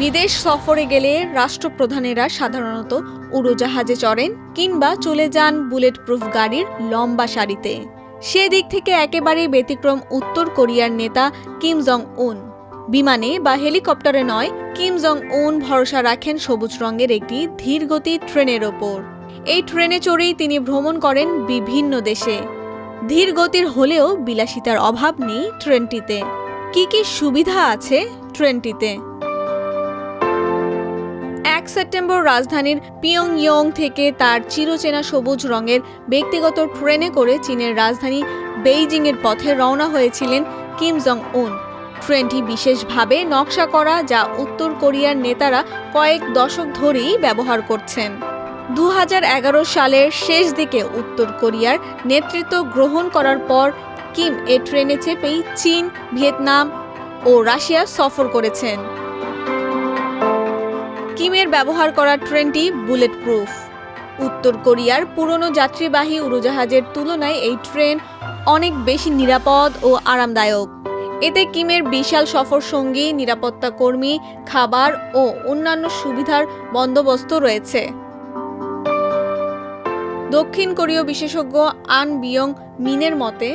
বিদেশ সফরে গেলে রাষ্ট্রপ্রধানেরা সাধারণত উড়োজাহাজে চড়েন কিংবা চলে যান বুলেট প্রুফ গাড়ির লম্বা সারিতে। সেদিক থেকে একেবারেই ব্যতিক্রম উত্তর কোরিয়ার নেতা কিম জং উন বিমানে বা হেলিকপ্টারে নয়, কিম জং উন ভরসা রাখেন সবুজ রঙের একটি ধীরগতি ট্রেনের ওপর। এই ট্রেনে চড়েই তিনি ভ্রমণ করেন বিভিন্ন দেশে। ধীর গতির হলেও বিলাসিতার অভাব নেই ট্রেনটিতে। কি কি সুবিধা আছে ট্রেনটিতে? এক সেপ্টেম্বর রাজধানীর পিয়ংইয়ং থেকে তার চিরচেনা সবুজ রঙের ব্যক্তিগত ট্রেনে করে চীনের রাজধানী বেইজিংয়ের পথে রওনা হয়েছিলেন কিম জং উন ট্রেনটি বিশেষভাবে নকশা করা যা উত্তর কোরিয়ার নেতারা কয়েক দশক ধরেই ব্যবহার করছেন। দু হাজার এগারো সালের শেষ দিকে উত্তর কোরিয়ার নেতৃত্ব গ্রহণ করার পর কিম এ ট্রেনে চেপেই চীন, ভিয়েতনাম ও রাশিয়া সফর করেছেন। কিমের ব্যবহার করা ট্রেনটি বুলেট প্রুফ উত্তর কোরিয়ার পুরনো যাত্রীবাহী উড়োজাহাজের তুলনায় এই ট্রেন অনেক বেশি নিরাপদ ও আরামদায়ক। এতে কিমের বিশাল সফর সঙ্গী, নিরাপত্তা কর্মী, খাবার ও অন্যান্য সুবিধার বন্দোবস্ত রয়েছে। দক্ষিণ কোরীয় বিশেষজ্ঞ আন বিয়ং মিনের মতে,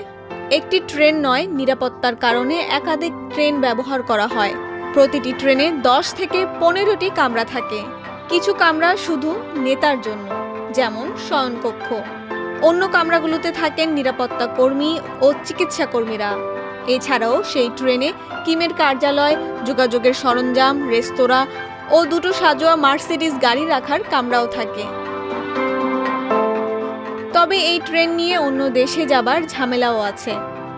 একটি ট্রেন নয়, নিরাপত্তার কারণে একাধিক ট্রেন ব্যবহার করা হয়। প্রতিটি ট্রেনে দশ থেকে পনেরোটি কামরা থাকে। কিছু কামরা শুধু নেতার জন্য, যেমন শয়নকক্ষ। অন্য কামরাগুলোতে থাকেন নিরাপত্তা কর্মী ও চিকিৎসা কর্মীরা। এছাড়াও সেই ট্রেনে কিমের কার্যালয়, যোগাযোগের সরঞ্জাম, রেস্তোরাঁ ও দুটো সাজোয়া মার্সিডিস গাড়ি রাখার কামরাও থাকে। তবে এই ট্রেন নিয়ে অন্য দেশে যাবার ঝামেলাও আছে।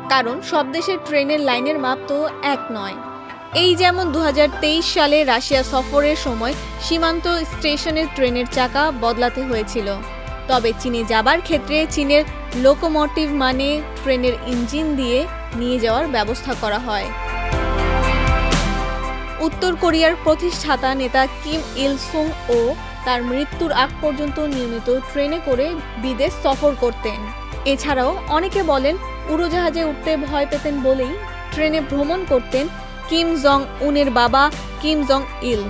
কারণ সব দেশের ট্রেনের লাইনের মাপ তো এক নয়। এই যেমন দু হাজার তেইশ সালে রাশিয়া সফরের সময় সীমান্ত স্টেশনের ট্রেনের চাকা বদলাতে হয়েছিল। তবে চীনে যাবার ক্ষেত্রে চীনের লোকোমোটিভ মানে ট্রেনের ইঞ্জিন দিয়ে নিয়ে যাওয়ার ব্যবস্থা করা হয়। উত্তর কোরিয়ার প্রতিষ্ঠাতা নেতা কিম ইল সুং ও তার মৃত্যুর আগ পর্যন্ত নিয়মিত ট্রেনে করে বিদেশ সফর করতেন। এছাড়াও অনেকে বলেন, উড়োজাহাজে উঠতে ভয় পেতেন বলেই ট্রেনে ভ্রমণ করতেন কিম জং উনের বাবা কিম জং ইল